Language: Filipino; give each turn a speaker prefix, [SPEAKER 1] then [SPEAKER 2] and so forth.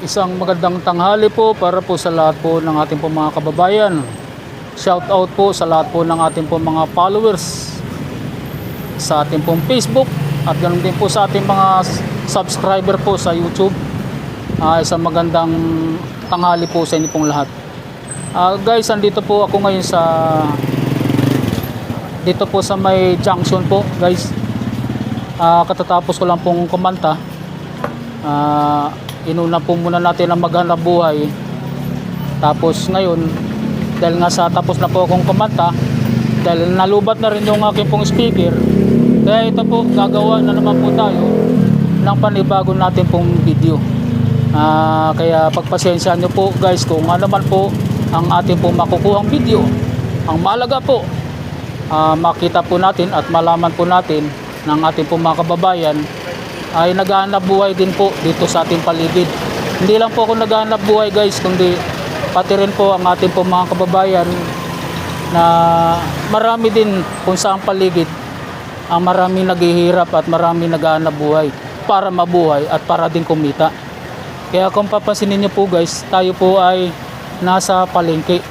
[SPEAKER 1] Isang magandang tanghali po para po sa lahat po ng ating po mga kababayan. Shout out po sa lahat po ng ating po mga followers sa ating pong Facebook at ganoon din po sa ating mga subscriber po sa YouTube. Ah, isang magandang tanghali po sa inyo pong lahat. Ah, guys, andito po ako ngayon sa dito po sa may junction po, guys. Ah, katatapos ko lang pong kumanta. Ah, inuna po muna natin ang maghanap buhay. Tapos ngayon, dahil nga sa tapos na po akong kumanta, dahil nalubat na rin yung aking pong speaker, kaya ito po, gagawa na naman po tayo ng panibago natin pong video. Ah, kaya pagpasensya nyo po guys kung ano man po ang ating pong makukuhang video. Ang mahalaga po, ah, makita po natin at malaman po natin ng ating pong mga kababayan ay naghahanap buhay din po dito sa ating paligid. Hindi lang po ako naghahanap buhay guys, kundi pati rin po ang ating po mga kababayan na marami din kung saan paligid ang marami naghihirap at marami naghahanap buhay para mabuhay at para din kumita. Kaya kung papansinin niyo po guys, tayo po ay nasa palengke.